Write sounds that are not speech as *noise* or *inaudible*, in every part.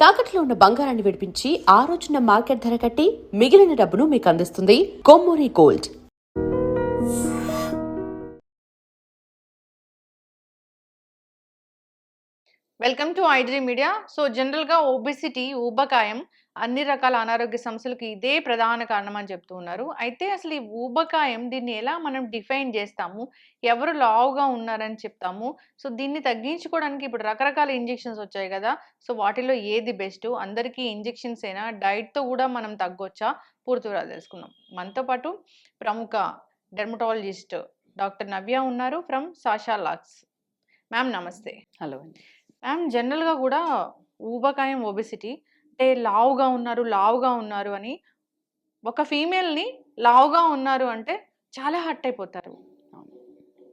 తాకట్లో ఉన్న బంగారాన్ని విడిపించి ఆ రోజున మార్కెట్ ధర కట్టి మిగిలిన డబ్బును మీకు అందిస్తుంది Kommuri gold. Welcome to iDream media so జనరల్గా ఓబెసిటీ ఊబకాయం అన్ని రకాల అనారోగ్య సమస్యలకు ఇదే ప్రధాన కారణం అని చెప్తూ ఉన్నారు. అయితే అసలు ఈ ఊబకాయం దీన్ని ఎలా మనం డిఫైన్ చేస్తాము? ఎవరు లావుగా ఉన్నారని చెప్తాము? సో దీన్ని తగ్గించుకోవడానికి ఇప్పుడు రకరకాల ఇంజెక్షన్స్ వచ్చాయి కదా. సో వాటిలో ఏది బెస్ట్ అందరికీ ఇంజెక్షన్స్ అయినా డైట్తో కూడా మనం తగ్గొచ్చా? పూర్తి వివరాలు తెలుసుకుందాం. మనతో పాటు ప్రముఖ డెర్మటాలజిస్ట్ డాక్టర్ నవ్య ఉన్నారు from Sasha Lux. Ma'am namaste. Hello ma'am జనరల్గా కూడా ఊబకాయం ఒబెసిటీ అంటే లావుగా ఉన్నారు లావుగా ఉన్నారు అని ఒక ఫీమేల్ని లావుగా ఉన్నారు అంటే చాలా హట్ అయిపోతారు.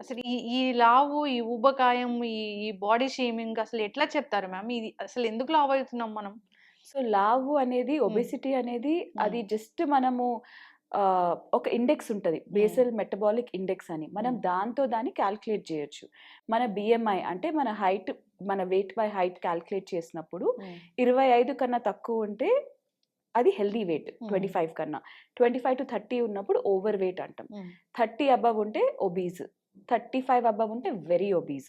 అసలు ఈ ఈ లావు ఈ ఊబకాయం ఈ ఈ బాడీ షేమింగ్ అసలు ఎట్లా చెప్తారు మ్యామ్? ఇది అసలు ఎందుకు లావు అవుతున్నాం మనం? సో లావు అనేది ఒబెసిటీ అనేది అది జస్ట్ మనము ఒక ఇండెక్స్ ఉంటుంది. బేసల్ మెటబాలిక్ ఇండెక్స్ అని. మనం. దాంతో దాన్ని క్యాల్కులేట్ చేయొచ్చు. మన బిఎంఐ అంటే మన హైట్ మన వెయిట్ బై హైట్ క్యాల్కులేట్ చేసినప్పుడు ఇరవై ఐదు కన్నా తక్కువ ఉంటే అది హెల్దీ వెయిట్ ట్వంటీ ఫైవ్ కన్నా. ట్వంటీ ఫైవ్ టు థర్టీ ఉన్నప్పుడు ఓవర్ వెయిట్ అంటాం. థర్టీ అబవ్ ఉంటే ఒబీజ్ థర్టీ ఫైవ్ అబవ్ ఉంటే వెరీ ఒబీజ్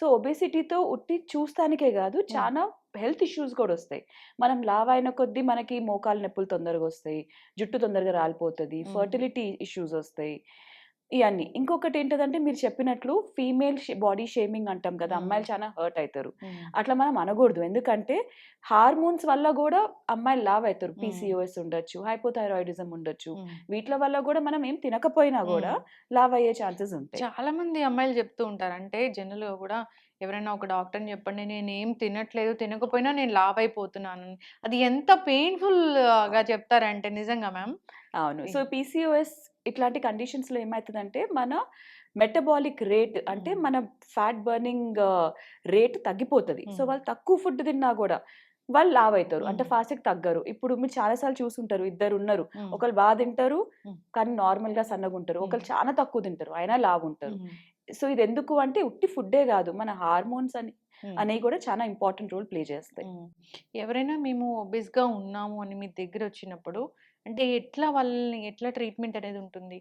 సో ఒబేసిటీతో ఉట్టి చూస్తానికే కాదు చాలా హెల్త్ ఇష్యూస్ కూడా వస్తాయి. మనం లావ్ అయిన కొద్దీ మనకి మోకాలు నొప్పులు తొందరగా వస్తాయి జుట్టు తొందరగా రాలిపోతుంది. ఫర్టిలిటీ ఇష్యూస్ వస్తాయి. ఇవన్నీ ఇంకొకటి ఏంటంటే మీరు చెప్పినట్లు ఫీమేల్ బాడీ షేమింగ్ అంటాం కదా. అమ్మాయిలు చాలా హర్ట్ అవుతారు అట్లా మనం అనకూడదు. ఎందుకంటే హార్మోన్స్ వల్ల కూడా అమ్మాయిలు లావ్ అవుతారు. పీసీఓఎస్ ఉండొచ్చు హైపోథైరాయిడిజం ఉండొచ్చు. వీటిల వల్ల కూడా మనం ఏం తినకపోయినా కూడా లావ్ అయ్యే ఛాన్సెస్ ఉంటాయి. చాలా మంది అమ్మాయిలు చెప్తూ ఉంటారు. అంటే జనరల్గా కూడా ఎవరైనా ఒక డాక్టర్ని చెప్పండి నేను ఏం తినట్లేదు తినకపోయినా నేను లావ్ అయిపోతున్నాను. అది ఎంత పెయిన్ఫుల్గా చెప్తారంటే నిజంగా మ్యామ్. అవును. సో పీసీఓఎస్ ఇట్లాంటి కండిషన్స్లో ఏమవుతుందంటే మన మెటబాలిక్ రేట్ అంటే. మన ఫ్యాట్ బర్నింగ్ రేట్ తగ్గిపోతుంది. సో. వాళ్ళు తక్కువ ఫుడ్ తిన్నా కూడా వాళ్ళు లావ్ అవుతారు అంటే. ఫాస్ట్ తగ్గరు. ఇప్పుడు మీరు చాలాసార్లు చూసుంటారు ఇద్దరు ఉన్నారు ఒకళ్ళు బాగా తింటారు. కానీ నార్మల్గా సన్నగా ఉంటారు. ఒకళ్ళు చాలా తక్కువ తింటారు అయినా లావ్ ఉంటారు సో ఇది ఎందుకు అంటే ఉట్టి ఫుడ్డే కాదు. మన హార్మోన్స్ అని అనేవి కూడా చాలా ఇంపార్టెంట్ రోల్ ప్లే చేస్తాయి. ఎవరైనా మేము obese గా ఉన్నాము అని మీ దగ్గర వచ్చినప్పుడు అంటే ఎట్లా వాళ్ళని ఎట్లా ట్రీట్మెంట్ అనేది ఉంటుంది?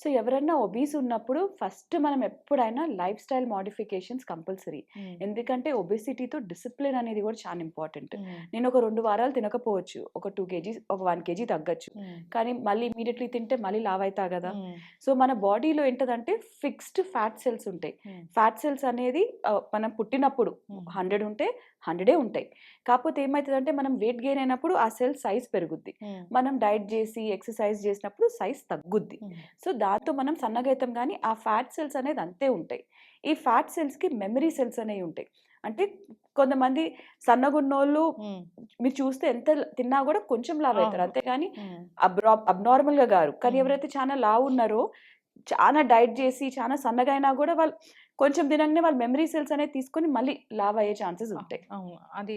సో ఎవరైనా ఒబీస్ ఉన్నప్పుడు ఫస్ట్ మనం ఎప్పుడైనా లైఫ్ స్టైల్ మాడిఫికేషన్స్ కంపల్సరీ. ఎందుకంటే ఒబెసిటీతో డిసిప్లిన్ అనేది కూడా చాలా ఇంపార్టెంట్. నేను ఒక రెండు వారాలు తినకపోవచ్చు. ఒక టూ కేజీస్ ఒక వన్ కేజీ తగ్గచ్చు. కానీ మళ్ళీ ఇమీడియట్లీ తింటే మళ్ళీ లావ్ అవుతా కదా సో మన బాడీలో ఏంటదంటే ఫిక్స్డ్ ఫ్యాట్ సెల్స్ ఉంటాయి. ఫ్యాట్ సెల్స్ అనేది మనం పుట్టినప్పుడు హండ్రెడ్ ఉంటే హండ్రెడే ఉంటాయి. కాకపోతే ఏమవుతుందంటే మనం వెయిట్ గెయిన్ అయినప్పుడు ఆ సెల్ సైజ్ పెరుగుద్ది. మనం డైట్ చేసి ఎక్సర్సైజ్ చేసినప్పుడు సైజ్ తగ్గుద్ది. సో దాంతో మనం సన్నగా అవుతాం కానీ ఆ ఫ్యాట్ సెల్స్ అనేది అంతే ఉంటాయి. ఈ ఫ్యాట్ సెల్స్కి మెమరీ సెల్స్ అనేవి ఉంటాయి. అంటే కొంతమంది సన్నగున్నోళ్ళు మీరు చూస్తే ఎంత తిన్నా కూడా కొంచెం లావ్ అవుతారు. అంతేగాని అబ్రా అబ్నార్మల్గా గారు కానీ. ఎవరైతే చాలా లావు ఉన్నారో చాలా డైట్ చేసి చాలా సన్నగా అయినా కూడా వాళ్ళు కొంచెం తినగానే వాళ్ళ మెమరీ సెల్స్ అనేది తీసుకొని మళ్ళీ లావ్ అయ్యే ఛాన్సెస్ ఉంటాయి. అవును. అది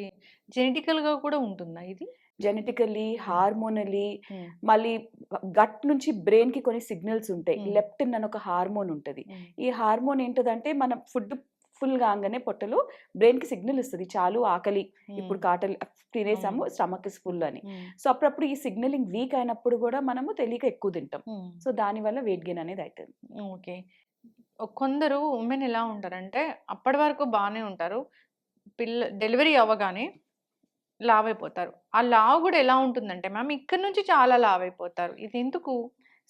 జెనెటికల్గా కూడా ఉంటుందా ఇది? జెనెటికల్లీ హార్మోనలీ మళ్ళీ గట్ నుంచి బ్రెయిన్కి కొన్ని సిగ్నల్స్ ఉంటాయి. లెప్టిన్ అని ఒక హార్మోన్ ఉంటుంది. ఈ హార్మోన్ ఏంటంటే మనం ఫుడ్ ఫుల్ కాగానే పొట్టలో బ్రెయిన్కి సిగ్నల్ ఇస్తుంది. చాలు ఆకలి ఇప్పుడు కాటలు తినేసాము స్టమక్ ఇస్ ఫుల్ అని. సో అప్పుడప్పుడు ఈ సిగ్నలింగ్ వీక్ అయినప్పుడు కూడా మనము తెలియక ఎక్కువ తింటాం. సో దానివల్ల వెయిట్ గెయిన్ అనేది అవుతుంది ఓకే. కొందరు ఉమెన్ ఎలా ఉంటారంటే అప్పటి వరకు బాగానే ఉంటారు. పిల్ల డెలివరీ అవ్వగానే లావ్ అయిపోతారు ఆ లావ్ కూడా ఎలా ఉంటుందంటే మ్యామ్ ఇక్కడ నుంచి చాలా లావ్ అయిపోతారు ఇది ఎందుకు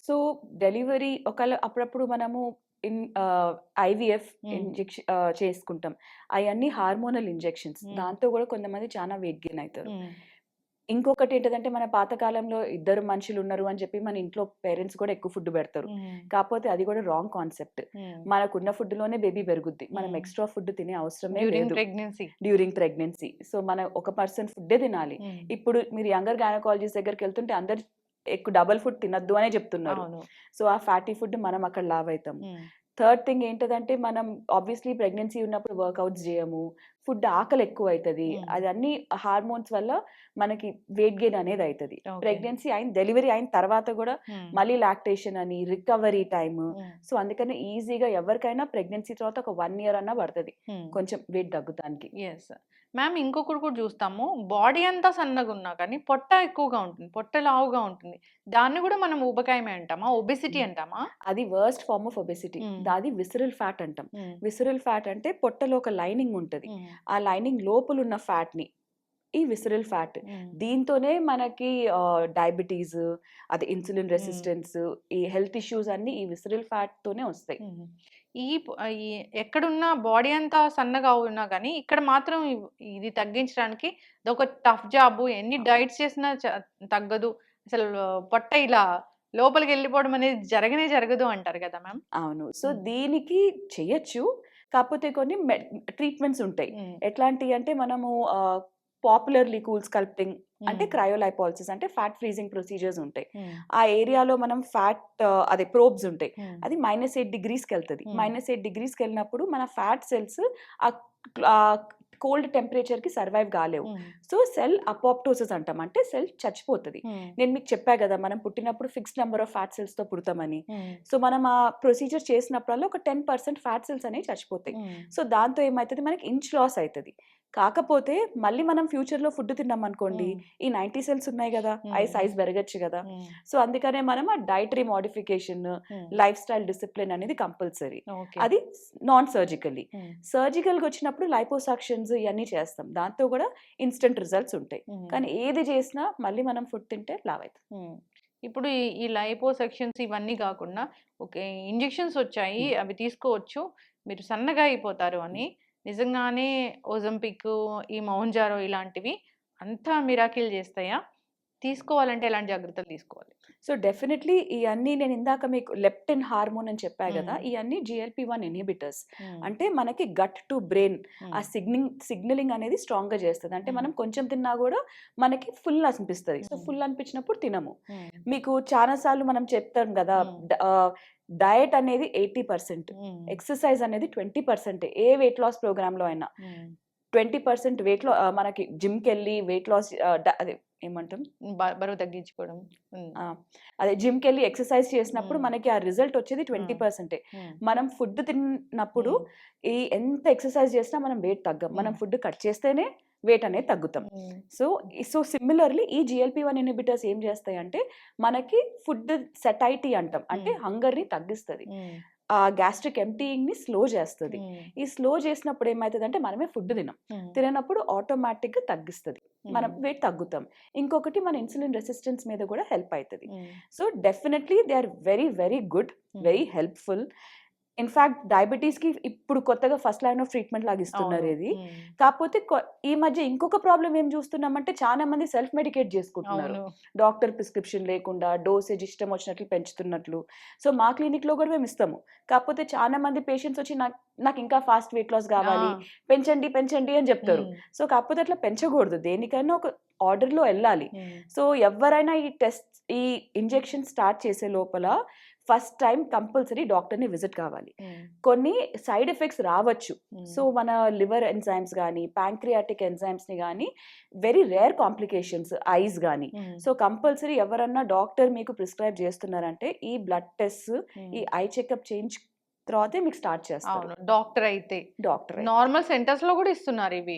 సో డెలివరీ ఒకవేళ అప్పుడప్పుడు మనము ఇన్ ఐవీఎఫ్. ఇంజెక్షన్ చేసుకుంటాం. అవన్నీ హార్మోనల్ ఇంజెక్షన్స్. దాంతో కూడా కొంతమంది చాలా వెయిట్ గెయిన్ అవుతారు. ఇంకొకటి ఏంటంటే మన పాతకాలంలో ఇద్దరు మనుషులు ఉన్నారు అని చెప్పి మన ఇంట్లో పేరెంట్స్ కూడా ఎక్కువ ఫుడ్ పెడతారు. కాకపోతే అది కూడా రాంగ్ కాన్సెప్ట్. మనకున్న ఫుడ్లోనే బేబీ పెరుగుద్ది. మనం. ఎక్స్ట్రా ఫుడ్ తినే అవసరమే లేదు. ప్రెగ్నెన్సీ. During pregnancy. సో మన ఒక పర్సన్ ఫుడ్డే తినాలి. ఇప్పుడు మీరు యంగర్ గైనకాలజిస్ట్ దగ్గరికి వెళ్తుంటే అందరు ఎక్కువ డబల్ ఫుడ్ తినద్దు అనే చెప్తున్నారు. సో ఆ ఫ్యాటీ ఫుడ్ మనం అక్కడ లావ్ అవుతాం థర్డ్ థింగ్ ఏంటంటే మనం ఆబ్వియస్లీ ప్రెగ్నెన్సీ ఉన్నప్పుడు వర్కౌట్స్ చేయము ఫుడ్ ఆకలి ఎక్కువ అవుతుంది. అది అన్ని హార్మోన్స్ వల్ల మనకి వెయిట్ గెయిన్ అనేది అవుతుంది. ప్రెగ్నెన్సీ అయిన డెలివరీ అయిన తర్వాత కూడా మళ్ళీ లాక్టేషన్ అని రికవరీ టైమ్. సో అందుకని ఈజీగా ఎవరికైనా ప్రెగ్నెన్సీ తర్వాత ఒక వన్ ఇయర్ అన్నా పడుతుంది. కొంచెం వెయిట్ తగ్గుతానికి. ఎస్ మ్యామ్ ఇంకొకటి కూడా చూస్తాము. బాడీ అంతా సన్నగా ఉన్నా కానీ పొట్ట ఎక్కువగా ఉంటుంది. పొట్ట లావుగా ఉంటుంది. దాన్ని కూడా మనం ఊబకాయమే అంటామా? ఒబెసిటీ అంటామా? అది వర్స్ట్ ఫార్మ్ ఆఫ్ ఒబెసిటీ. అది విసరల్ ఫ్యాట్ అంటాం. విసరల్ ఫ్యాట్ అంటే పొట్టలో ఒక లైనింగ్ ఉంటుంది. ఆ లైనింగ్ లోపల ఉన్న ఫ్యాట్ని ఈ విసరల్ ఫ్యాట్ దీంతోనే మనకి డయాబెటీస్ అది ఇన్సులిన్ రెసిస్టెన్స్ ఈ హెల్త్ ఇష్యూస్ అన్ని ఈ విసరల్ ఫ్యాట్ తోనే వస్తాయి. ఈ ఎక్కడున్నా బాడీ అంతా సన్నగా ఉన్నా కానీ ఇక్కడ మాత్రం ఇది తగ్గించడానికి ఒక టఫ్ జాబ్ ఎన్ని డైట్స్ చేసినా తగ్గదు. అసలు పొట్ట ఇలా లోపలికి వెళ్ళిపోవడం అనేది జరగనే జరగదు అంటారు కదా మ్యామ్. అవును. సో. దీనికి చెయ్యొచ్చు కాకపోతే కొన్ని ట్రీట్మెంట్స్ ఉంటాయి. ఎట్లాంటివి అంటే మనము పాపులర్లీ కూల్ స్కల్ప్టింగ్ అంటే క్రయోలైపాలసిస్ అంటే ఫ్యాట్ ఫ్రీజింగ్ ప్రొసీజర్స్ ఉంటాయి. ఆ ఏరియాలో మనం ఫ్యాట్ అదే ప్రోబ్స్ ఉంటాయి. అది మైనస్ ఎయిట్ డిగ్రీస్కి వెళ్తుంది. మైనస్ ఎయిట్ డిగ్రీస్కి వెళ్ళినప్పుడు మన ఫ్యాట్ సెల్స్ ఆ కోల్డ్ టెంపరేచర్కి సర్వైవ్ కాలేవు. సో సెల్ అపాప్టోసిస్ అంటాం. అంటే సెల్ చచ్చిపోతుంది. నేను మీకు చెప్పా కదా మనం పుట్టినప్పుడు ఫిక్స్డ్ నెంబర్ ఆఫ్ ఫ్యాట్ సెల్స్తో పుడతామని. సో మనం ఆ ప్రొసీజర్ చేసినప్పుడల్లా ఒక టెన్ పర్సెంట్ ఫ్యాట్ సెల్స్ అనేవి చచ్చిపోతాయి. సో దాంతో ఏమవుతుంది మనకి ఇంచ్ లాస్ అవుతుంది కాకపోతే మళ్ళీ మనం ఫ్యూచర్లో ఫుడ్ తిన్నాం అనుకోండి ఈ నైంటీ సెల్స్ ఉన్నాయి కదా అవి. సైజ్ పెరగచ్చు కదా. సో అందుకనే మనం ఆ dietary modification life style discipline అనేది కంపల్సరీ. అది నాన్ సర్జికల్లీ. సర్జికల్గా వచ్చినప్పుడు లైపోసాక్షన్స్ ఇవన్నీ చేస్తాం. దాంతో కూడా ఇన్స్టెంట్ రిజల్ట్స్ ఉంటాయి. కానీ ఏది చేసినా మళ్ళీ మనం ఫుడ్ తింటే లావ్ అవుతుంది. ఇప్పుడు ఈ- ఈ లైపో సెక్షన్స్ ఇవన్నీ కాకుండా ఓకే ఇంజెక్షన్స్ వచ్చాయి అవి తీసుకోవచ్చు మీరు సన్నగా అయిపోతారు అని. నిజంగానే ఓజంపిక్ ఈ మౌంజారో ఇలాంటివి అంతా మిరాకిల్ చేస్తాయా? తీసుకోవాలంటే ఎలాంటి జాగ్రత్తలు తీసుకోవాలి? సో డెఫినెట్లీ ఇవన్నీ నేను ఇందాక మీకు లెప్టిన్ హార్మోన్ అని చెప్పా కదా. ఇవన్నీ జిఎల్పి వన్ ఇన్హిబిటర్స్ అంటే మనకి గట్ టు బ్రెయిన్ ఆ సిగ్నింగ్ సిగ్నలింగ్ అనేది స్ట్రాంగ్గా చేస్తుంది. అంటే. మనం కొంచెం తిన్నా కూడా మనకి ఫుల్ అనిపిస్తుంది. సో. ఫుల్ అనిపించినప్పుడు తినము. మీకు చాలా సార్లు మనం చెప్తాం కదా. డయట్ అనేది ఎయిటీ పర్సెంట్ ఎక్సర్సైజ్ అనేది ట్వంటీ పర్సెంట్ ఏ వెయిట్ లాస్ ప్రోగ్రామ్లో అయినా. ట్వంటీ పర్సెంట్ వెయిట్లో మనకి జిమ్కి వెళ్ళి వెయిట్ లాస్ అదే ఏమంటాం? బరువు తగ్గించుకోవడం. అదే జిమ్కి వెళ్ళి ఎక్సర్సైజ్ చేసినప్పుడు. మనకి ఆ రిజల్ట్ వచ్చేది ట్వంటీ పర్సెంటే. మనం ఫుడ్ తిన్నప్పుడు ఈ ఎంత ఎక్సర్సైజ్ చేసినా మనం వెయిట్ తగ్గం. మనం. ఫుడ్ కట్ చేస్తేనే వెయిట్ అనేది తగ్గుతాం. సో సో సిమిలర్లీ ఈ జిఎల్పి వన్ ఇన్హిబిటర్స్ ఏం చేస్తాయి అంటే మనకి ఫుడ్ సెటైటీ అంటాం. అంటే. హంగర్ని తగ్గిస్తుంది. ఆ గ్యాస్ట్రిక్ ఎంటీయింగ్ని స్లో చేస్తుంది. ఈ స్లో చేసినప్పుడు ఏమవుతుంది అంటే మనమే ఫుడ్ తినం. ఉమ్, తిననప్పుడు ఆటోమేటిక్గా తగ్గిస్తుంది. మనం వెయిట్ తగ్గుతాం. ఇంకొకటి మన ఇన్సులిన్ రెసిస్టెన్స్ మీద కూడా హెల్ప్ అవుతుంది so definitely they are very very good. Very helpful in fact డయాబెటీస్కి ఇప్పుడు కొత్తగా ఫస్ట్ లైన్ ఆఫ్ ట్రీట్మెంట్ లాగా ఇస్తున్నారు ఇది కాకపోతే ఈ మధ్య ఇంకొక ప్రాబ్లం ఏం చూస్తున్నామంటే చాలా మంది సెల్ఫ్ మెడికేట్ చేసుకుంటున్నారు. డాక్టర్ ప్రిస్క్రిప్షన్ లేకుండా డోసేజ్ ఇష్టం వచ్చినట్లు పెంచుతున్నట్లు. సో మా క్లినిక్లో కూడా మేము ఇస్తాము. కాకపోతే చాలా మంది పేషెంట్స్ వచ్చి నాకు నాకు ఇంకా ఫాస్ట్ వెయిట్ లాస్ కావాలి పెంచండి పెంచండి అని చెప్తారు. సో కాకపోతే అట్లా పెంచకూడదు. దేనికైనా ఒక order లో వెళ్ళాలి సో ఎవరైనా ఈ టెస్ట్ ఈ ఇంజెక్షన్ స్టార్ట్ చేసే లోపల ఫస్ట్ టైం కంపల్సరీ డాక్టర్ని విజిట్ కావాలి. ఉమ్, కొన్ని సైడ్ ఎఫెక్ట్స్ రావచ్చు. ఉమ్, సో మన లివర్ ఎంజైమ్స్ కానీ ప్యాంక్రియాటిక్ ఎంజైమ్స్ని కానీ వెరీ రేర్ కాంప్లికేషన్స్ ఐస్ కానీ ఉమ్, సో కంపల్సరీ ఎవరన్నా డాక్టర్ మీకు ప్రిస్క్రైబ్ చేస్తున్నారంటే ఈ బ్లడ్ టెస్ట్ ఈ ఐ చెకప్ చేయించు తర్వాతే మీకు స్టార్ట్ చేస్తారు. డాక్టర్ అయితే. డాక్టర్ నార్మల్ సెంటర్స్లో కూడా ఇస్తున్నారు ఇవి.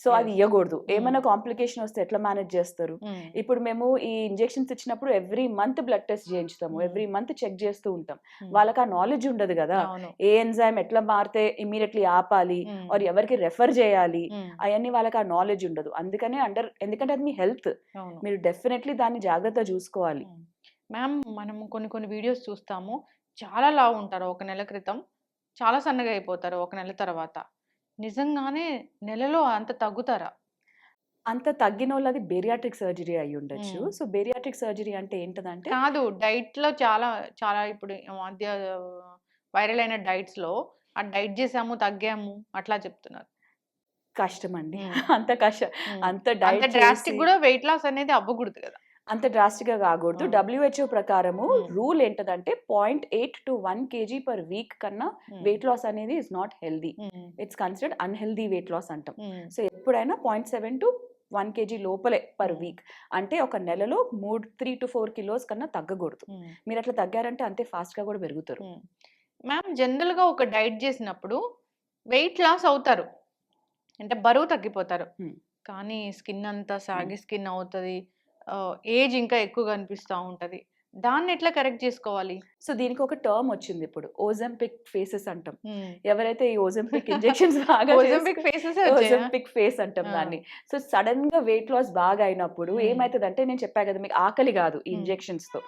సో అది. ఇవ్వకూడదు ఏమైనా Mm. కాంప్లికేషన్ వస్తే ఎట్లా మేనేజ్ చేస్తారు? ఉమ్, ఇప్పుడు మేము ఈ ఇంజెక్షన్స్ ఇచ్చినప్పుడు ఎవ్రీ మంత్ బ్లడ్ టెస్ట్ చేయించుతాము. Mm. ఎవ్రీ మంత్ చెక్ చేస్తూ ఉంటాం. వాళ్ళకి ఆ నాలెడ్జ్ ఉండదు కదా. ఏ ఎంజైమ్ ఎట్లా మారితే ఇమీడియట్లీ ఆపాలి ఆర్ ఎవరికి రెఫర్ చేయాలి అవన్నీ వాళ్ళకి ఆ నాలెడ్జ్ ఉండదు. అందుకనే అండర్ ఎందుకంటే అది మీ హెల్త్. మీరు డెఫినెట్లీ దాన్ని జాగ్రత్త చూసుకోవాలి. మ్యామ్ మనం కొన్ని కొన్ని వీడియోస్ చూస్తాము. చాలా లావు ఉంటారు ఒక నెల క్రితం. చాలా సన్నగా అయిపోతారు ఒక నెల తర్వాత. నిజంగానే నెలలో అంత తగ్గుతారా అంత తగ్గిన వాళ్ళది బేరియాట్రిక్ సర్జరీ అయి ఉండొచ్చు. సో బేరియాట్రిక్ సర్జరీ అంటే ఏంటంటే కాదు డైట్లో చాలా చాలా ఇప్పుడు మధ్య వైరల్ అయిన డైట్స్లో ఆ డైట్ చేసాము తగ్గాము అట్లా చెప్తున్నారు కష్టం అండి. అంత కష్టం. అంత అంత డైట్ డ్రాస్టిక్ కూడా వెయిట్ లాస్ అనేది అవ్వకూడదు కదా అంత డ్రాస్టిక్గా కాకూడదు. డబ్ల్యూహెచ్ఓ ప్రకారము. రూల్ ఏంటంటే point eight to one kg per week కన్నా వెయిట్ లాస్ అనేది is not healthy it's considered unhealthy weight loss అంటాం. సో ఎప్పుడైనా point seven to one kg లోపలే పర్. వీక్ అంటే ఒక నెలలో మూడు త్రీ టు ఫోర్ కిలోస్ కన్నా తగ్గకూడదు. మీరు అట్లా తగ్గారంటే అంతే fast గా కూడా పెరుగుతారు. మ్యామ్ జనరల్గా ఒక డైట్ చేసినప్పుడు వెయిట్ లాస్ అవుతారు. అంటే బరువు తగ్గిపోతారు. కానీ స్కిన్ అంతా సాగి స్కిన్ అవుతుంది. ఏజ్ ఇంకా ఎక్కువగా అనిపిస్తూ ఉంటుంది. దాన్ని ఎట్లా కరెక్ట్ చేసుకోవాలి? సో దీనికి ఒక టర్మ్ వచ్చింది ఇప్పుడు ఓజంపిక్ ఫేసెస్ అంటాం. ఎవరైతే ఈ ఓజంపిక్ ఇంజెక్షన్స్ *laughs* బాగా? ఓజంపిక్ ఫేస్ అంటాం. దాన్ని సో సడన్గా వెయిట్ లాస్ బాగా అయినప్పుడు. ఏమైతుంది అంటే నేను చెప్పా కదా మీకు ఆకలి కాదు ఈ. ఇంజెక్షన్స్తో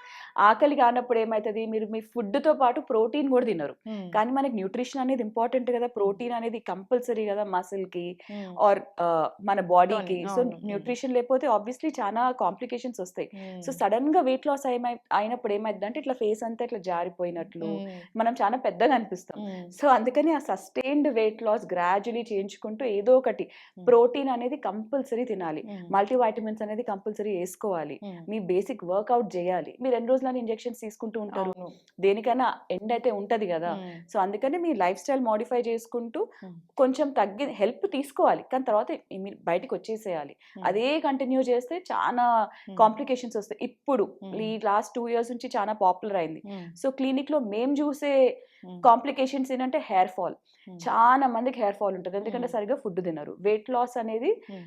ఆకలి కానప్పుడు ఏమైతుంది మీరు మీ ఫుడ్తో పాటు ప్రోటీన్ కూడా తినరు. కానీ మనకి న్యూట్రిషన్ అనేది ఇంపార్టెంట్ కదా ప్రోటీన్ అనేది కంపల్సరీ కదా మసిల్కి. ఆర్ మన బాడీకి సో. న్యూట్రిషన్ లేకపోతే ఆబ్వియస్లీ చాలా కాంప్లికేషన్స్ వస్తాయి. సో సడన్గా వెయిట్ లాస్ అయినప్పుడు ఏమైంది అంటే ఇట్లా ఫేస్ అంతా ఇట్లా జారిపోయినట్లు. మనం చాలా పెద్దగా అనిపిస్తాం. సో అందుకని ఆ సస్టైన్డ్ వెయిట్ లాస్ గ్రాడ్యువలీ చేయించుకుంటూ ఏదో ఒకటి. ప్రోటీన్ అనేది కంపల్సరీ తినాలి Hmm. మల్టీ వైటమిన్స్ అనేది కంపల్సరీ వేసుకోవాలి. మీ బేసిక్ వర్కౌట్ చేయాలి మీరు ఎన్ని రోజులని ఇంజెక్షన్స్ తీసుకుంటూ ఉంటారు. దేనికైనా ఎండ్ అయితే ఉంటది కదా. సో అందుకని మీ లైఫ్ స్టైల్ మోడిఫై చేసుకుంటూ. కొంచెం తగ్గి హెల్ప్ తీసుకోవాలి కానీ తర్వాత మీరు బయటికి వచ్చేసేయాలి. అదే కంటిన్యూ చేస్తే చాలా. కాంప్లికేషన్స్ వస్తాయి ఇప్పుడు. ఈ లాస్ట్ టూ ఇయర్స్ నుంచి చాలా పాపులర్ అయింది. సో క్లినిక్లో మేము చూసే Hmm. కాంప్లికేషన్స్ ఏంటంటే హెయిర్ ఫాల్ Hmm. చాలా మందికి హెయిర్ ఫాల్ ఉంటుంది ఎందుకంటే Hmm. సరిగ్గా ఫుడ్ తినరు వెయిట్ లాస్ అనేది Hmm.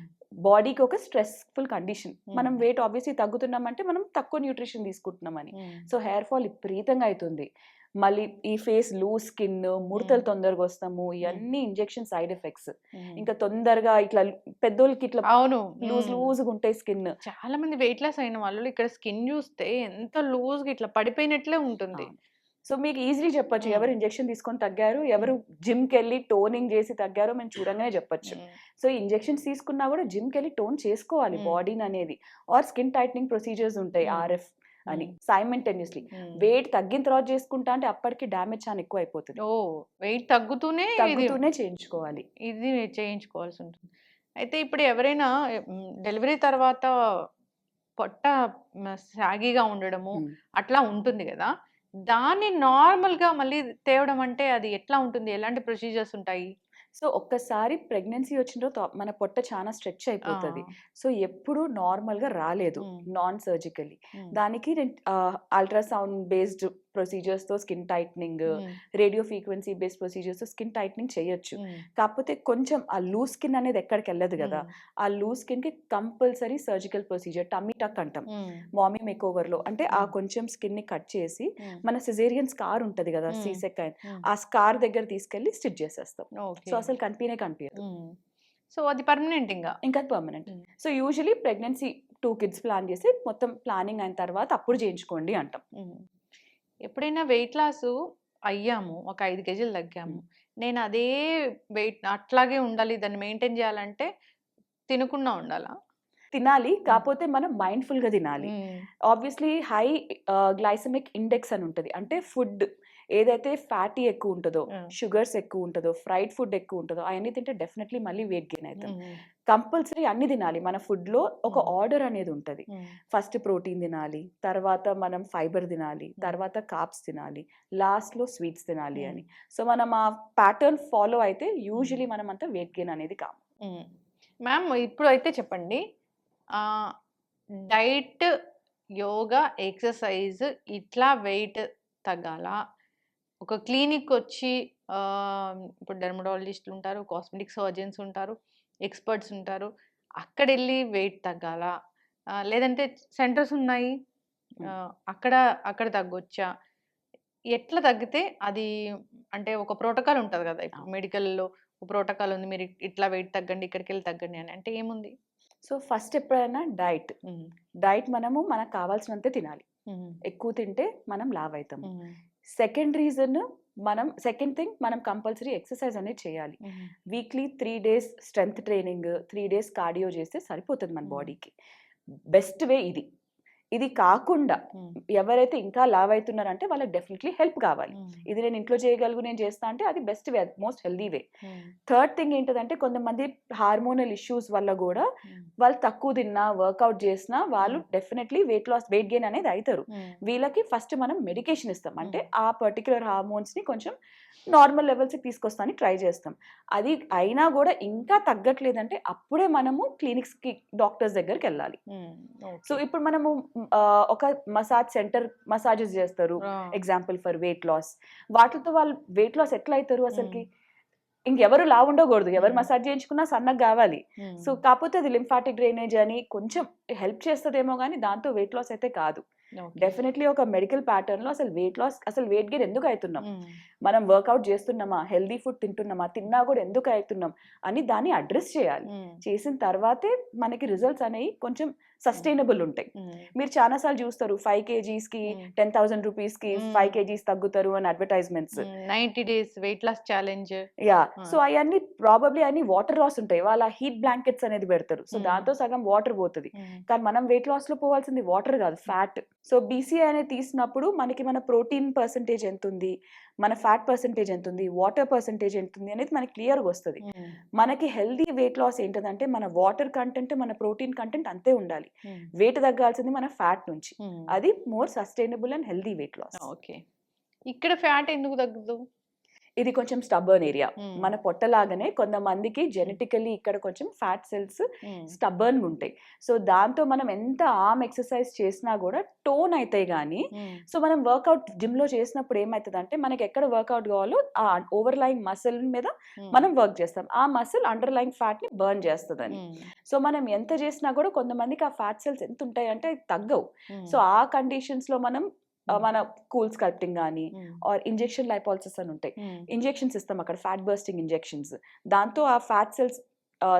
బాడీకి ఒక స్ట్రెస్ఫుల్ కండిషన్ మనం Hmm. వెయిట్ ఆబ్వియస్లీ తగ్గుతున్నామంటే మనం తక్కువ న్యూట్రిషన్ తీసుకుంటున్నామని Hmm. సో హెయిర్ ఫాల్ విపరీతంగా అవుతుంది మళ్ళీ ఈ ఫేస్ లూజ్ స్కిన్ ముడతలు. తొందరగా వస్తాము ఇవన్నీ ఇంజెక్షన్ సైడ్ ఎఫెక్ట్స్. ఇంకా తొందరగా ఇట్లా పెద్దోళ్ళకి ఇట్లా అవును లూజ్. లూజ్గా ఉంటాయి స్కిన్ చాలా మంది వెయిట్ లాస్ అయిన వాళ్ళు ఇక్కడ స్కిన్ చూస్తే ఎంత లూజ్గా ఇట్లా పడిపోయినట్లే ఉంటుంది సో మీకు ఈజీలీ చెప్పొచ్చు. ఎవరు ఇంజెక్షన్ తీసుకొని తగ్గారు ఎవరు జిమ్కి వెళ్ళి టోనింగ్ చేసి తగ్గారో మేము చూడంగానే చెప్పొచ్చు. సో ఇంజెక్షన్స్ తీసుకున్నా కూడా జిమ్ వెళ్ళి టోన్ చేసుకోవాలి. బాడీని అనేది ఆర్ స్కిన్ టైట్నింగ్ ప్రొసీజర్స్ ఉంటాయి. ఆర్ఎఫ్ అని. సైమెంటేనియస్లీ. వెయిట్ తగ్గిన తర్వాత చేసుకుంటా అంటే అప్పటికి డ్యామేజ్ చాలా ఎక్కువ అయిపోతుంది ఓ వెయిట్ తగ్గుతూనే తగ్గుతూనే చేయించుకోవాలి. ఇది చేయించుకోవాల్సి ఉంటుంది. అయితే ఇప్పుడు ఎవరైనా డెలివరీ తర్వాత పొట్ట సాగిగా ఉండడము. అట్లా ఉంటుంది కదా! దాన్ని నార్మల్గా మళ్ళీ తేవడం అంటే అది ఎట్లా ఉంటుంది? ఎలాంటి ప్రొసీజర్స్ ఉంటాయి? సో ఒక్కసారి ప్రెగ్నెన్సీ వచ్చిన తర్వాత మన పొట్ట చాలా స్ట్రెచ్ అయిపోతుంది. సో ఎప్పుడు నార్మల్గా రాలేదు. నాన్ సర్జికల్లీ ఉమ్, దానికి ultrasound based ప్రొసీజర్స్తో skin tightening radio frequency based ప్రొసీజర్స్తో skin tightening చేయొచ్చు. ఉమ్, కాకపోతే కొంచెం ఆ లూజ్ స్కిన్ అనేది ఎక్కడికి వెళ్ళదు కదా. ఉమ్, ఆ లూజ్ స్కిన్కి compulsory surgical procedure tummy tuck అంటాం. మామీ మేక్ ఓవర్లో. అంటే ఆ Hmm. కొంచెం స్కిన్ని కట్ చేసి మన సిజేరియన్ స్కార్ ఉంటది కదా Hmm. సీ సెకండ్ ఆ స్కార్ దగ్గర తీసుకెళ్ళి స్టిచ్ చేసేస్తాం. సో అసలు కనిపించనే కనిపించదు. సో అది పర్మనెంట్ ఇంకా? ఇంకా permanent Hmm. So usually pregnancy two kids plan చేసి మొత్తం ప్లానింగ్ అయిన తర్వాత అప్పుడు చేయించుకోండి అంటాం. ఎప్పుడైనా వెయిట్ లాస్ అయ్యాము. ఒక ఐదు కేజీలు తగ్గాము. నేను అదే వెయిట్ అట్లాగే ఉండాలి దాన్ని మెయింటైన్ చేయాలంటే తినకుండా ఉండాలా. తినాలి. కాకపోతే మనం మైండ్ఫుల్గా తినాలి ఆబ్వియస్లీ హై గ్లైసమిక్ ఇండెక్స్ అని ఉంటుంది. అంటే ఫుడ్. ఏదైతే ఫ్యాటీ ఎక్కువ ఉంటుందో. షుగర్స్ ఎక్కువ ఉంటుందో ఫ్రైడ్ ఫుడ్ ఎక్కువ ఉంటుందో అవన్నీ తింటే డెఫినెట్లీ మళ్ళీ వెయిట్ గెయిన్ అవుతాం ఉమ్, కంపల్సరీ అన్ని తినాలి. మన ఫుడ్లో ఒక. ఆర్డర్ అనేది ఉంటుంది. ఫస్ట్ ప్రోటీన్ తినాలి తర్వాత మనం ఫైబర్ తినాలి తర్వాత కాప్స్ తినాలి లాస్ట్లో స్వీట్స్ తినాలి. అని. సో మనం ఆ ప్యాటర్న్ ఫాలో అయితే యూజువలీ మనం అంతా వెయిట్ గెయిన్ అనేది కాము. మ్యామ్ ఇప్పుడు అయితే చెప్పండి డైట్ యోగా ఎక్సర్సైజ్ ఇట్లా వెయిట్ తగ్గాల? ఒక క్లినిక్ వచ్చి ఇప్పుడు డెర్మటాలజిస్టులు ఉంటారు కాస్మెటిక్ సర్జన్స్ ఉంటారు ఎక్స్పర్ట్స్ ఉంటారు. అక్కడ వెళ్ళి వెయిట్ తగ్గాల? లేదంటే సెంటర్స్ ఉన్నాయి. అక్కడ అక్కడ తగ్గొచ్చా? ఎట్లా తగ్గితే అది అంటే ఒక ప్రోటోకాల్ ఉంటుంది కదా ఇప్పుడు. మెడికల్లో ఒక ప్రోటోకాల్ ఉంది మీరు ఇట్లా వెయిట్ తగ్గండి ఇక్కడికి వెళ్ళి తగ్గండి అని అంటే ఏముంది? సో ఫస్ట్ ఎప్పుడైనా డైట్. డైట్ మనము మనకు కావాల్సినంతే తినాలి. ఎక్కువ తింటే మనం లావ్ అవుతాము ఉమ్, సెకండ్ రీజన్ మనం సెకండ్ థింగ్ మనం కంపల్సరీ ఎక్సర్సైజ్ అనేది చేయాలి. Weekly three days strength training three days cardio చేస్తే సరిపోతుంది మన. బాడీకి. బెస్ట్ వే ఇది. ఇది కాకుండా ఎవరైతే ఇంకా లావ్ అవుతున్నారంటే వాళ్ళకి డెఫినెట్లీ హెల్ప్ కావాలి. ఇది నేను ఇంట్లో చేయగలుగు నేను చేస్తా అంటే అది best way most healthy way. Third thing ఏంటంటే కొంతమంది హార్మోనల్ ఇష్యూస్ వల్ల కూడా వాళ్ళు తక్కువ తిన్నా వర్కౌట్ చేసినా వాళ్ళు. Definitely weight loss weight gain అనేది అవుతారు వీళ్ళకి ఫస్ట్ మనం మెడికేషన్ ఇస్తాం. అంటే. ఆ పర్టికులర్ హార్మోన్స్ని కొంచెం నార్మల్ లెవెల్స్కి తీసుకొస్తానికి ట్రై చేస్తాం. అది అయినా కూడా ఇంకా తగ్గట్లేదంటే అప్పుడే మనము క్లినిక్స్కి డాక్టర్స్ దగ్గరికి వెళ్ళాలి. సో. ఇప్పుడు మనము ఒక మసాజ్ సెంటర్ మసాజెస్ చేస్తారు. Example for weight loss. వాటితో వాళ్ళు వెయిట్ లాస్ ఎట్లా అవుతారు అసలుకి ఇంకెవరు లా ఉండకూడదు. ఎవరు. మసాజ్ చేయించుకున్నా సన్నగా కావాలి. సో కాకపోతే అది లింఫాటిక్ డ్రైనేజ్ అని కొంచెం హెల్ప్ చేస్తుందేమో కానీ దాంతో వెయిట్ లాస్ అయితే కాదు. డెఫినెట్లీ ఒక మెడికల్ ప్యాటర్న్లో అసలు వెయిట్ లాస్ అసలు వెయిట్ గెయిన్ ఎందుకు అవుతున్నాం. మనం వర్కౌట్ చేస్తున్నామా? హెల్దీ ఫుడ్ తింటున్నామా? తిన్నా కూడా ఎందుకు అవుతున్నాం అని దాన్ని అడ్రస్ చేయాలి. చేసిన తర్వాతే మనకి రిజల్ట్స్ అనేవి కొంచెం సస్టైనబుల్ ఉంటాయి. మీరు చాలా సార్లు చూస్తారు ఫైవ్ కేజీస్కి. టెన్ థౌసండ్ రూపీస్కి. ఫైవ్ కేజీస్ తగ్గుతారు అని advertisements. Ninety days weight loss challenge. Yeah. So అవన్నీ ప్రాబబ్లీ అన్ని వాటర్ లాస్ ఉంటాయి. వాళ్ళ హీట్ బ్లాంకెట్స్ అనేది పెడతారు. సో. దాంతో సగం వాటర్ పోతుంది. కానీ మనం వెయిట్ లాస్లో పోవాల్సింది వాటర్ కాదు ఫ్యాట్ సో బీసీఐ అనేది తీసినప్పుడు మనకి మన ప్రోటీన్ పర్సంటేజ్ ఎంత ఉంది మన ఫ్యాట్ పర్సంటేజ్ ఎంత ఉంది వాటర్ పర్సంటేజ్ ఎంత ఉంది అనేది మనకి క్లియర్గా వస్తుంది. మనకి హెల్దీ వెయిట్ లాస్ ఏంటంటే మన వాటర్ కంటెంట్ మన ప్రోటీన్ కంటెంట్ అంతే ఉండాలి. వెయిట్ తగ్గాల్సింది మన ఫ్యాట్ నుంచి. అది more sustainable and healthy weight loss okay ఇక్కడ ఫ్యాట్ ఎందుకు తగ్గదు ఇది కొంచెం స్టబర్న్ ఏరియా Hmm. మన పొట్టలాగానే కొంతమందికి జెనెటికల్లీ ఇక్కడ కొంచెం ఫ్యాట్ సెల్స్. స్టబర్న్ ఉంటాయి సో దాంతో మనం ఎంత ఆర్మ్ ఎక్సర్సైజ్ చేసినా కూడా టోన్ అవుతాయి కానీ ఉమ్. సో మనం వర్కౌట్ జిమ్లో చేసినప్పుడు ఏమవుతుంది అంటే మనకి ఎక్కడ వర్కౌట్ కావాలో ఆ ఓవర్ లైన్ మసిల్ మీద ఉమ్. మనం వర్క్ చేస్తాం ఆ మసిల్ అండర్ లైన్ ఫ్యాట్ని బర్న్ చేస్తుందని. సో మనం ఎంత చేసినా కూడా కొంతమందికి ఆ ఫ్యాట్ సెల్స్ ఎంత ఉంటాయి అంటే తగ్గవు. సో ఆ కండిషన్స్లో మనం. మన కూల్ స్కల్ప్టింగ్ కానీ ఉమ్. ఆర్ ఇంజెక్షన్ లైపాలసిస్ అని ఉంటాయి ఉమ్. ఇంజెక్షన్స్ ఇస్తాం అక్కడ ఫ్యాట్ బర్స్టింగ్ ఇంజెక్షన్స్ దాంతో ఆ ఫ్యాట్ సెల్స్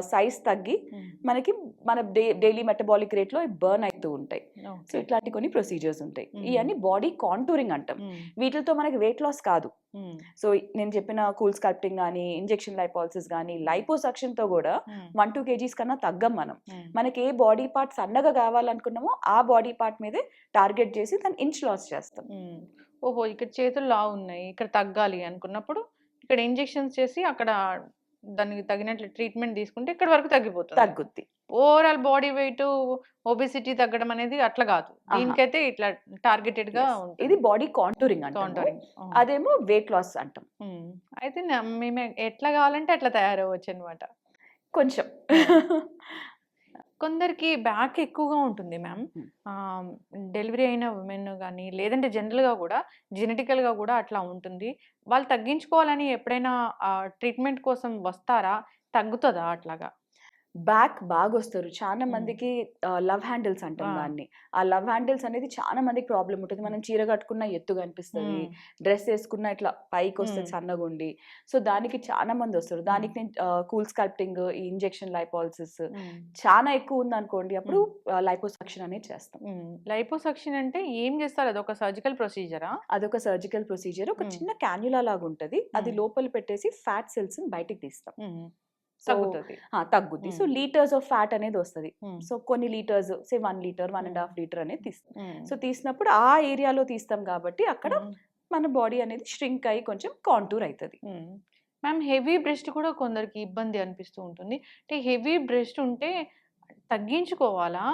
సైజ్ తగ్గి ఉమ్. మనకి మన డే డైలీ మెటబాలిక్ రేట్లో బర్న్ అవుతూ ఉంటాయి సో. ఇట్లాంటి కొన్ని ప్రొసీజర్స్ ఉంటాయి మ్మ్. ఇవన్నీ బాడీ కాంటూరింగ్ అంటాం ఉమ్. వీటితో మనకి వెయిట్ లాస్ కాదు. సో నేను చెప్పిన కూల్ స్కల్ప్టింగ్ కానీ ఇంజెక్షన్ లైపాలసిస్ కానీ లైపోసక్షన్తో కూడా. వన్ టూ కేజీస్ కన్నా తగ్గం మనం. మనకి ఏ బాడీ పార్ట్ సన్నగా కావాలనుకున్నామో ఆ బాడీ పార్ట్ మీదే టార్గెట్ చేసి దాన్ని ఇంచ్ లాస్ చేస్తాం. ఓహో ఇక్కడ చేతులు లా ఉన్నాయి ఇక్కడ తగ్గాలి అనుకున్నప్పుడు ఇక్కడ ఇంజెక్షన్స్ చేసి అక్కడ దానికి తగినట్లు ట్రీట్మెంట్ తీసుకుంటే ఇక్కడ వరకు తగ్గిపోతుంది. తగ్గుద్ది. ఓవరాల్ బాడీ వెయిట్ ఒబిసిటీ తగ్గడం అనేది అట్లా కాదు. దీనికైతే ఇట్లా టార్గెటెడ్గా Yes. ఇది బాడీ కాంటూరింగ్ కౌంటరింగ్. అదేమో వెయిట్ లాస్ అంటాం. అయితే మేము ఎట్లా కావాలంటే అట్లా తయారవ్వచ్చు అనమాట కొంచెం కొందరికి బ్యాక్ ఎక్కువగా ఉంటుంది మ్యామ్. డెలివరీ అయిన ఉమెన్ కానీ లేదంటే జనరల్గా కూడా జెనెటికల్గా కూడా అట్లా ఉంటుంది. వాళ్ళు తగ్గించుకోవాలని ఎప్పుడైనా ట్రీట్మెంట్ కోసం వస్తారా? తగ్గుతుందా అట్లాగా? బ్యాక్ బాగా వస్తారు చాలా. మందికి లవ్ హ్యాండిల్స్ అంటాం. దాన్ని. ఆ లవ్ హ్యాండిల్స్ అనేది చాలా మందికి ప్రాబ్లం ఉంటుంది. మనం చీర కట్టుకున్న ఎత్తుగా అనిపిస్తుంది డ్రెస్ వేసుకున్న ఇట్లా పైకి వస్తుంది మ్మ్. సన్నగా ఉండి సో దానికి చాలా మంది వస్తారు దానికి నేను కూల్ స్కల్ప్టింగ్ ఈ ఇంజెక్షన్ లైపాలసిస్ చాలా ఎక్కువ ఉంది అనుకోండి అప్పుడు లైపోసక్షన్ అనేది చేస్తాం. లైపోసక్షన్ అంటే ఏం చేస్తారు? అది ఒక సర్జికల్ ప్రొసీజరా? అదొక సర్జికల్ ప్రొసీజర్. ఒక. చిన్న క్యాన్యులా లాగా ఉంటది అది. లోపల పెట్టేసి ఫ్యాట్ సెల్స్ బయటికి తీస్తాం. తగ్గుద్ది. సో. లీటర్స్ ఆఫ్ ఫ్యాట్ అనేది వస్తుంది. సో కొన్ని litres say one litre one and. Half litre అనేది తీస్తాం సో తీసినప్పుడు ఆ ఏరియాలో తీస్తాం కాబట్టి అక్కడ మన బాడీ అనేది ష్రింక్ అయ్యి కొంచెం కాంటూర్ అవుతుంది మ్యామ్ హెవీ బ్రెస్ట్ కూడా కొందరికి ఇబ్బంది అనిపిస్తూ ఉంటుంది. అంటే హెవీ బ్రెస్ట్ ఉంటే తగ్గించుకోవాలా?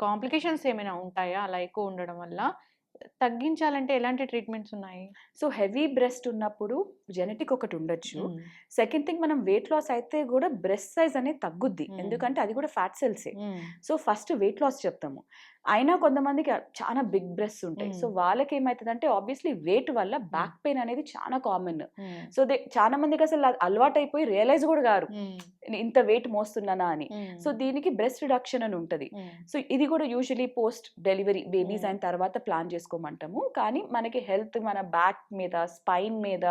కాంప్లికేషన్స్ ఏమైనా ఉంటాయా? అలా ఎక్కువ ఉండడం వల్ల? తగ్గించాలంటే ఎలాంటి ట్రీట్మెంట్స్ ఉన్నాయి? సో హెవీ బ్రెస్ట్ ఉన్నప్పుడు జెనెటిక్ ఒకటి ఉండొచ్చు. సెకండ్ థింగ్ మనం వెయిట్ లాస్ అయితే కూడా బ్రెస్ట్ సైజ్ అనేది తగ్గుద్ది. ఎందుకంటే అది కూడా ఫ్యాట్ సెల్సే. సో ఫస్ట్ వెయిట్ లాస్ చెప్తాము. అయినా కొంతమందికి చాలా బిగ్ బ్రెస్ట్ ఉంటాయి. సో వాళ్ళకి ఏమవుతుందంటే ఆబ్వియస్లీ వెయిట్ వల్ల బ్యాక్ పెయిన్ అనేది చాలా కామన్ సో దే చాలా మందికి అసలు అలవాటు అయిపోయి రియలైజ్ కూడా కారు. ఇంత వెయిట్ మోస్తున్నానా అని. సో దీనికి బ్రెస్ట్ రిడక్షన్ అని ఉంటుంది. సో ఇది కూడా యూజువలీ పోస్ట్ డెలివరీ బేబీస్. అయిన తర్వాత ప్లాన్ చేసుకోమంటాము. కానీ మనకి హెల్త్ మన బ్యాక్ మీద స్పైన్ మీద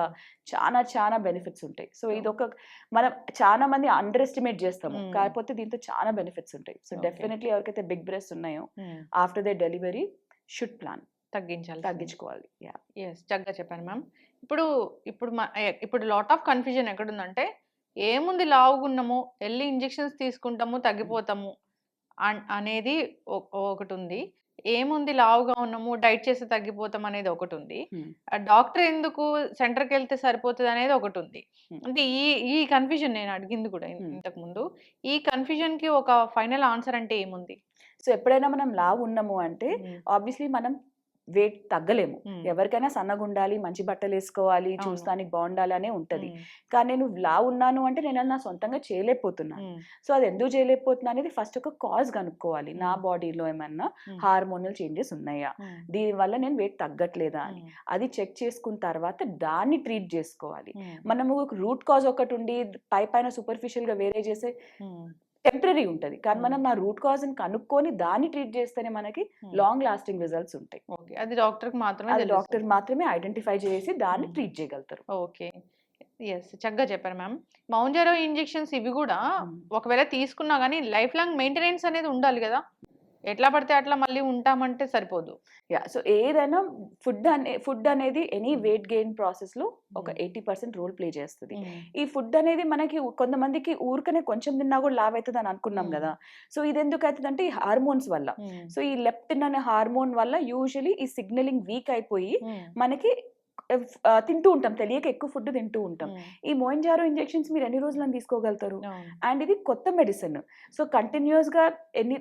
చాలా చాలా బెనిఫిట్స్ ఉంటాయి. సో ఇది ఒక మనం చాలా మంది అండర్ ఎస్టిమేట్ చేస్తాము. కాకపోతే దీంతో చాలా బెనిఫిట్స్ ఉంటాయి. సో. డెఫినెట్లీ ఎవరికైతే బిగ్ బ్రెస్ట్ ఉన్నాయో after the delivery should plan. తగ్గించాలి తగ్గించుకోవాలి. యా. ఎస్ చక్కగా చెప్పాను మ్యామ్ ఇప్పుడు ఇప్పుడు ఇప్పుడు లాట్ ఆఫ్ కన్ఫ్యూజన్ ఎక్కడుందంటే ఏముంది లావుగున్నాము వెళ్ళి ఇంజెక్షన్స్ తీసుకుంటాము తగ్గిపోతాము అన్- అనేది ఒకటి ఉంది ఏముంది లావుగా ఉన్నాము డైట్ చేస్తే తగ్గిపోతాం అనేది ఒకటి ఉంది డాక్టర్ ఎందుకు సెంటర్కి వెళ్తే సరిపోతుంది అనేది ఒకటి ఉంది. అంటే ఈ ఈ కన్ఫ్యూజన్ నేను అడిగింది కూడా. ఇంతకు ముందు ఈ కన్ఫ్యూజన్కి ఒక ఫైనల్ ఆన్సర్ అంటే ఏముంది? సో ఎప్పుడైనా మనం లావు ఉన్నాము అంటే ఆబ్వియస్లీ మనం వెయిట్ తగ్గలేము. ఎవరికైనా సన్నగా ఉండాలి మంచి బట్టలు వేసుకోవాలి. చూస్తానికి బాగుండాలి అనే ఉంటది. కానీ నేను లా ఉన్నాను అంటే నేను నా సొంతంగా చేయలేకపోతున్నాను సో అది ఎందుకు చేయలేకపోతున్నా అనేది ఫస్ట్ ఒక కాజ్ కనుక్కోవాలి. నా. బాడీలో ఏమన్నా హార్మోనల్ చేంజెస్ ఉన్నాయా? దీనివల్ల నేను వెయిట్ తగ్గట్లేదా అని. అది చెక్ చేసుకున్న తర్వాత దాన్ని ట్రీట్ చేసుకోవాలి. మనము రూట్ కాజ్ ఒకటి ఉండి పై పైన సూపర్ఫిషియల్గా వేరే చేసే టెంపరీ ఉంటది కానీ మనం మ్మ్. నా రూట్ కాజ్ కనుక్కొని దాన్ని ట్రీట్ చేస్తేనే మనకి. లాంగ్ లాస్టింగ్ రిజల్ట్స్ ఉంటాయి ఓకే అది డాక్టర్కి మాత్రమే. డాక్టర్ మాత్రమే ఐడెంటిఫై చేసి దాన్ని. ట్రీట్ చేయగలుగుతారు ఓకే ఎస్ చక్కగా చెప్పారు మ్యామ్ మౌంజారో ఇంజెక్షన్స్ ఇవి కూడా మ్మ్. ఒకవేళ తీసుకున్నా కానీ లైఫ్ లాంగ్ మెయింటెనెన్స్ అనేది ఉండాలి కదా ఎట్లా పడితే అట్లా మళ్ళీ ఉంటామంటే సరిపోదు యా సో ఏదైనా ఫుడ్ అనే ఫుడ్ అనేది ఎనీ వెయిట్ గెయిన్ ప్రాసెస్లో ఒక. ఎయిటీ పర్సెంట్ రోల్ ప్లే చేస్తుంది. ఈ ఫుడ్ అనేది మనకి కొంతమందికి ఊరికనే కొంచెం తిన్నా కూడా లావ్ అవుతుంది అని అనుకున్నాం. కదా సో ఇది ఎందుకు అవుతుంది అంటే ఈ హార్మోన్స్ వల్ల. సో ఈ లెప్టిన్ అనే హార్మోన్ వల్ల యూజువలీ ఈ సిగ్నలింగ్ వీక్ అయిపోయి. మనకి తింటూ ఉంటాం తెలియక ఎక్కువ ఫుడ్ తింటూ ఉంటాం. ఈ మోయిన్జారో ఇంజెక్షన్స్ మీరు ఎన్ని రోజులని తీసుకోగలుగుతారు. అండ్ ఇది కొత్త మెడిసిన్ సో కంటిన్యూస్గా ఎన్ని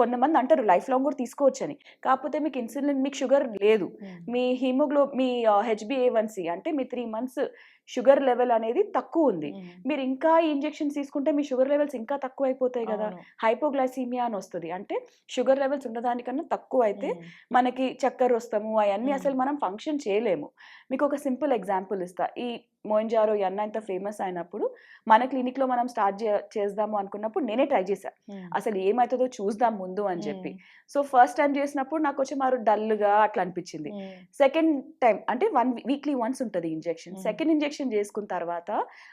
కొంతమంది అంటారు లైఫ్ లాంగ్ కూడా తీసుకోవచ్చని కాకపోతే మీకు ఇన్సులిన్ మీకు షుగర్ లేదు. మీ హీమోగ్లో మీ హెచ్బిఏవన్సి అంటే మీ త్రీ మంత్స్ షుగర్ లెవెల్ అనేది తక్కువ ఉంది. మీరు ఇంకా ఈ ఇంజెక్షన్స్ తీసుకుంటే మీ షుగర్ లెవెల్స్ ఇంకా తక్కువ అయిపోతాయి కదా. హైపోగ్లైసీమియా అని వస్తుంది అంటే షుగర్ లెవెల్స్ ఉన్నదానికన్నా తక్కువ అయితే. మనకి చక్కెర వస్తాము అవన్నీ. అసలు మనం ఫంక్షన్ చేయలేము మీకు ఒక సింపుల్ ఎగ్జాంపుల్ ఇస్తా ఈ మోయింజారో ఈ అన్న ఇంత ఫేమస్ అయినప్పుడు మన clinic లో మనం స్టార్ట్ చేద్దాము అనుకున్నప్పుడు నేనే ట్రై చేశా మ్మ్. అసలు ఏమవుతుందో చూద్దాం ముందు అని చెప్పి. సో ఫస్ట్ టైం చేసినప్పుడు నాకు వచ్చి మారు డల్గా అట్లా అనిపించింది. సెకండ్ టైం అంటే వన్ వీక్లీ వన్స్ ఉంటుంది ఇంజెక్షన్. సెకండ్ ఇంజెక్షన్ చేసుకున్న తర్వాత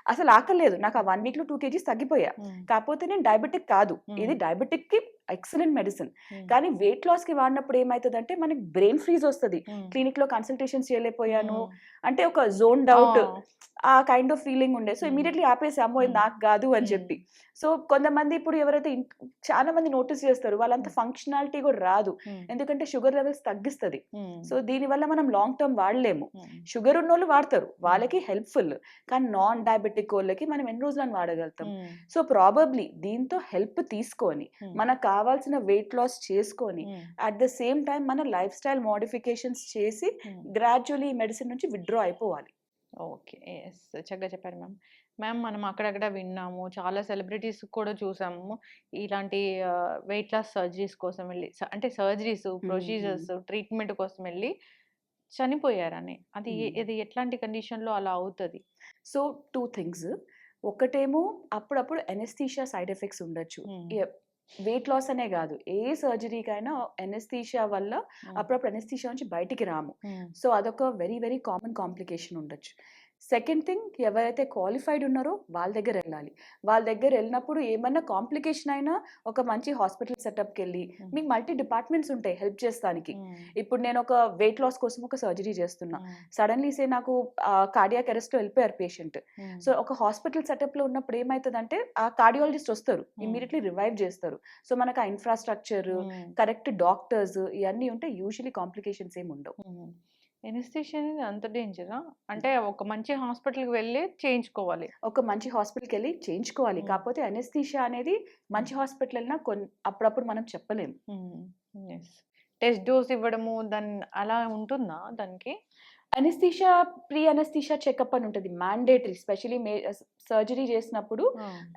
అసలు ఆకలేదు నాకు ఆ వన్ వీక్లో టూ కేజీస్ తగ్గిపోయా. కాకపోతే నేను డయాబెటిక్ కాదు. ఇది డయాబెటిక్కి ఎక్సలెంట్ మెడిసిన్. కానీ వెయిట్ లాస్కి వాడినప్పుడు ఏమవుతుందంటే మనకి బ్రెయిన్ ఫ్రీజ్ వస్తుంది. క్లినిక్లో కన్సల్టేషన్స్ చేయలేకపోయాను. అంటే ఒక జోన్ డౌట్ ఆ. కైండ్ ఆఫ్ ఫీలింగ్ ఉండే సో. ఇమీడియట్లీ ఆపేసి అమ్మో ఇది. నాకు కాదు అని. చెప్పి సో కొంతమంది ఇప్పుడు ఎవరైతే చాలా మంది నోటీస్ చేస్తారు వాళ్ళంత ఫంక్షనాలిటీ కూడా రాదు. ఎందుకంటే షుగర్ లెవెల్స్ తగ్గిస్తుంది. సో దీనివల్ల మనం లాంగ్ టర్మ్ వాడలేము. షుగర్ ఉన్న వాళ్ళు వాడతారు వాళ్ళకి హెల్ప్ఫుల్ కానీ నాన్ డయాబెటిక్ వాళ్ళకి మనం ఎన్ని రోజులను వాడగలుగుతాం. సో ప్రాబబ్లీ దీంతో హెల్ప్ తీసుకొని. మనకు కావాల్సిన వెయిట్ లాస్ చేసుకొని. అట్ ద సేమ్ టైం మన లైఫ్ స్టైల్ మోడిఫికేషన్స్ చేసి ఈ మెడిసిన్ నుంచి విత్డ్రా అయిపోవాలి ఓకే. ఎస్. చక్కగా చెప్పారు మ్యామ్. మ్యామ్ మనం అక్కడక్కడ విన్నాము. చాలా సెలబ్రిటీస్ కూడా చూసాము. ఇలాంటి వెయిట్ లాస్ సర్జరీస్ కోసం వెళ్ళి అంటే సర్జరీస్ ప్రొసీజర్స్ ట్రీట్మెంట్ కోసం వెళ్ళి చనిపోయారని. అది. ఇది ఎట్లాంటి condition లో అలా అవుతుంది? So two things. ఒకటేమో అప్పుడప్పుడు ఎనెస్థీషియా సైడ్ ఎఫెక్ట్స్ ఉండొచ్చు. వెయిట్ లాస్ అనే కాదు. ఏ సర్జరీకైనా ఎనెస్థీషియా వల్ల అప్పుడప్పుడు ఎనెస్థీషియా నుంచి బయటికి రాము. సో అదొక వెరీ వెరీ కామన్ కాంప్లికేషన్ ఉండొచ్చు. సెకండ్ థింగ్ ఎవరైతే క్వాలిఫైడ్ ఉన్నారో వాళ్ళ దగ్గర వెళ్ళాలి. వాళ్ళ దగ్గర వెళ్ళినప్పుడు ఏమన్నా కాంప్లికేషన్ అయినా ఒక మంచి హాస్పిటల్ సెటప్కి వెళ్ళి మీకు మల్టీ డిపార్ట్మెంట్స్ ఉంటాయి హెల్ప్ చేస్తానికి. ఇప్పుడు నేను ఒక వెయిట్ లాస్ కోసం ఒక సర్జరీ చేస్తున్నా. సడన్లీ సే నాకు కార్డియాక్ అరెస్ట్ వెళ్ళిపోయారు పేషెంట్. సో ఒక హాస్పిటల్ సెటప్లో ఉన్నప్పుడు ఏమవుతుందంటే ఆ కార్డియాలజిస్ట్ వస్తారు. ఇమీడియట్లీ రివైవ్ చేస్తారు. సో మనకు ఆ ఇన్ఫ్రాస్ట్రక్చర్ కరెక్ట్ డాక్టర్స్ ఇవన్నీ ఉంటే యూజువలీ కాంప్లికేషన్స్ ఏమి ఉండవు. ఎనిస్థిషియా అనేది అంత డేంజరా అంటే ఒక మంచి హాస్పిటల్కి వెళ్ళి చేయించుకోవాలి. ఒక మంచి హాస్పిటల్కి వెళ్ళి చేయించుకోవాలి. కాకపోతే అనెస్థీషియా అనేది మంచి హాస్పిటల్ వెళ్ళినా కొన్ని అప్పుడప్పుడు మనం చెప్పలేము. ఎస్ టెస్ట్ డోస్ ఇవ్వడము దాని అలా ఉంటుందా దానికి? అనెస్థీషియా ప్రీ అనెస్థీషియా చెకప్ అని ఉంటుంది మ్యాండేటరీ స్పెషలీ మే సర్జరీ చేసినప్పుడు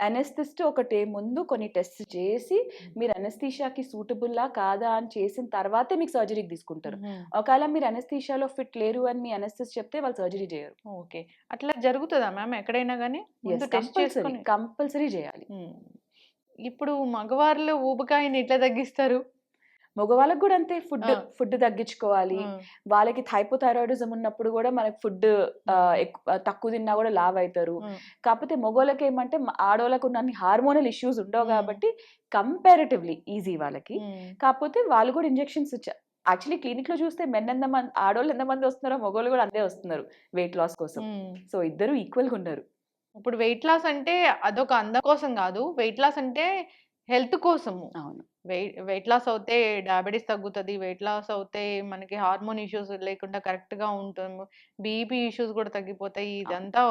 అనెస్థిస్ట్ ఒకటే ముందు కొన్ని టెస్ట్ చేసి మీరు అనెస్థీషియాకి సూటబుల్లా కాదా అని చేసిన తర్వాతే మీకు సర్జరీకి తీసుకుంటారు. ఒకవేళ మీరు అనెస్థీషియాలో ఫిట్ లేరు అని మీ అనెస్థిస్ట్ చెప్తే వాళ్ళు సర్జరీ చేయరు. ఓకే. అట్లా జరుగుతుందా మ్యామ్ ఎక్కడైనా కానీ కంపల్సరీ కంపల్సరీ చేయాలి. ఇప్పుడు మగవాళ్ళు ఊబకాయని ఎట్లా తగ్గిస్తారు? మగవాళ్ళకి కూడా అంతే. ఫుడ్. ఫుడ్ తగ్గించుకోవాలి. వాళ్ళకి థైపోథైరాయిడిజం ఉన్నప్పుడు కూడా మనకి ఫుడ్ తక్కువ తిన్నా కూడా లావ్ అవుతారు. కాకపోతే మగవాళ్ళకి ఏమంటే ఆడవాళ్ళకు ఉన్న హార్మోనల్ ఇష్యూస్ ఉండవు. కాబట్టి కంపారిటివ్లీ ఈజీ వాళ్ళకి. కాకపోతే వాళ్ళు కూడా ఇంజెక్షన్స్ యాక్చువల్లీ క్లినిక్లో చూస్తే మెన్ ఎంత మంది ఆడవాళ్ళు ఎంత మంది వస్తున్నారో మగవాళ్ళు కూడా అంతే వస్తున్నారు వెయిట్ లాస్ కోసం. సో ఇద్దరు ఈక్వల్గా ఉన్నారు. ఇప్పుడు వెయిట్ లాస్ అంటే అదొక అందం కోసం కాదు. వెయిట్ లాస్ అంటే హెల్త్ కోసము. అవును. వెయిట్ వెయిట్ లాస్ అవుతే డయాబెటీస్ తగ్గుతుంది వెయిట్ లాస్ అవుతే మనకి హార్మోన్ ఇష్యూస్ లేకుండా correct గా ఉంటాము బీపీ ఇష్యూస్ కూడా తగ్గిపోతాయి ఇదంతా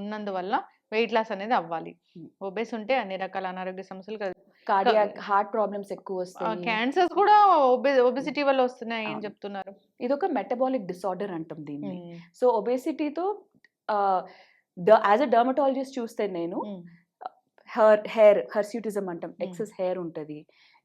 ఉన్నందువల్ల వెయిట్ లాస్ అనేది అవ్వాలి. Hmm. ఒబేస్ ఉంటే అన్ని రకాల అనారోగ్య సమస్యలు కార్డియాక్ హార్ట్ ప్రాబ్లమ్స్ ఎక్కువ వస్తాయి క్యాన్సర్స్ కూడా ఒబిసిటీ వల్ల వస్తున్నాయి అని అవును. చెప్తున్నారు. ఇది ఒక మెటబాలిక్ డిసార్డర్ అంటాం దీన్ని. సో ఒబేసిటీతో యాజ్ అ డర్మటాలజిస్ట్ చూస్తే నేను హెయిర్ హెయిర్ హర్స్యూటిజం అంటాం. ఎక్సెస్ హెయిర్ ఉంటుంది.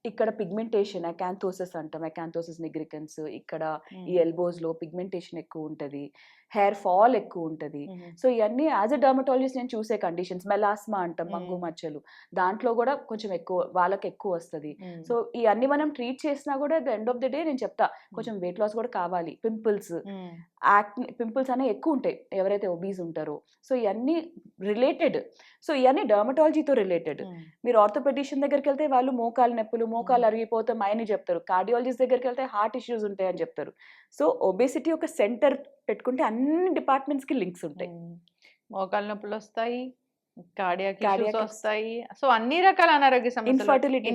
ఇక్కడ పిగ్మెంటేషన్ అకాంథోసస్ అంటాం. అకాంథోసస్ నిగ్రికన్స్ ఇక్కడ ఈ ఎల్బోస్లో పిగ్మెంటేషన్ ఎక్కువ ఉంటుంది. హెయిర్ ఫాల్ ఎక్కువ ఉంటుంది. సో ఇవన్నీ యాజ్ అ డర్మటాలజిస్ట్ నేను చూసే కండిషన్స్. మెలాస్మా అంటాం మంగు. మచ్చలు. దాంట్లో కూడా కొంచెం ఎక్కువ వాళ్ళకి ఎక్కువ వస్తుంది. సో ఇవన్నీ మనం ట్రీట్ చేసినా కూడా the end of the day నేను చెప్తా కొంచెం వెయిట్ లాస్ కూడా కావాలి. పింపుల్స్. యాక్ని పింపుల్స్ అనేవి ఎక్కువ ఉంటాయి. ఎవరైతే ఒబీస్ ఉంటారో. సో ఇవన్నీ రిలేటెడ్. సో ఇవన్నీ డర్మటాలజీతో రిలేటెడ్. మీరు ఆర్థోపెడిషన్ దగ్గరికి వెళ్తే వాళ్ళు మోకాలు నొప్పులు మోకాలు. అరిగిపోతాం అని చెప్తారు. కార్డియాలజిస్ట్ దగ్గరికి వెళ్తే హార్ట్ ఇష్యూస్ ఉంటాయి అని చెప్తారు. సో ఒబేసిటీ ఒక సెంటర్ పెట్టుకుంటే అన్ని డిపార్ట్మెంట్స్కి లింక్స్ ఉంటాయి. మోకాళ్ళ నొప్పులు వస్తాయి కార్డియాక్ Cardiac ఇష్యూస్ వస్తాయి. సో అన్ని రకాల అనారోగ్య సమస్యలు ఇన్ఫర్టిలిటీ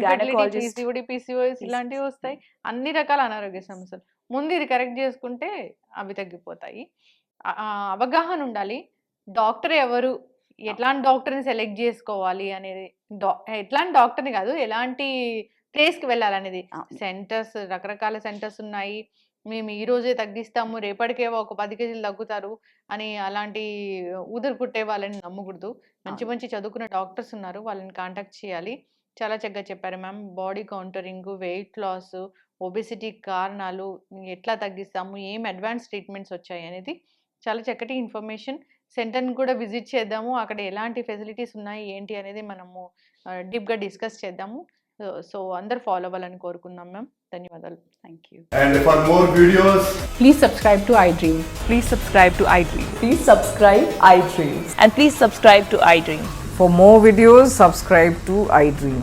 పీసీఓడి పీసీఓఎస్ ఇలాంటివి వస్తాయి. అన్ని రకాల అనారోగ్య సమస్యలు. ముందు ఇది కరెక్ట్ చేసుకుంటే అవి తగ్గిపోతాయి. అవగాహన ఉండాలి. డాక్టర్ ఎవరు? ఎట్లాంటి డాక్టర్ని సెలెక్ట్ చేసుకోవాలి అనేది డా- ఎట్లాంటి డాక్టర్ని కాదు ఎలాంటి ప్లేస్కి వెళ్ళాలనేది. సెంటర్స్ రకరకాల సెంటర్స్ ఉన్నాయి. మేము ఈ రోజే తగ్గిస్తాము రేపటికే ఒక పది కేజీలు తగ్గుతారు అని అలాంటి ఊదరు పుట్టే వాళ్ళని నమ్మకూడదు. మంచి. మంచి చదువుకున్న డాక్టర్స్ ఉన్నారు వాళ్ళని కాంటాక్ట్ చేయాలి. చాలా చక్కగా చెప్పారు ma'am. Body contouring weight loss obesity కారణాలు ఎట్లా తగ్గిస్తాము ఏం అడ్వాన్స్ ట్రీట్మెంట్స్ వచ్చాయి అనేది చాలా చక్కటి ఇన్ఫర్మేషన్ సెంటర్ని కూడా విజిట్ చేద్దాము. అక్కడ ఎలాంటి ఫెసిలిటీస్ ఉన్నాయి ఏంటి అనేది మనము డీప్గా డిస్కస్ చేద్దాము. సో అందరు ఫాలో అవ్వాలని కోరుకుందాం మ్యామ్ ధన్యవాదాలు. Thank you and for more videos please subscribe to iDream please subscribe to iDream please subscribe iDream and please subscribe to iDream for more videos subscribe to iDream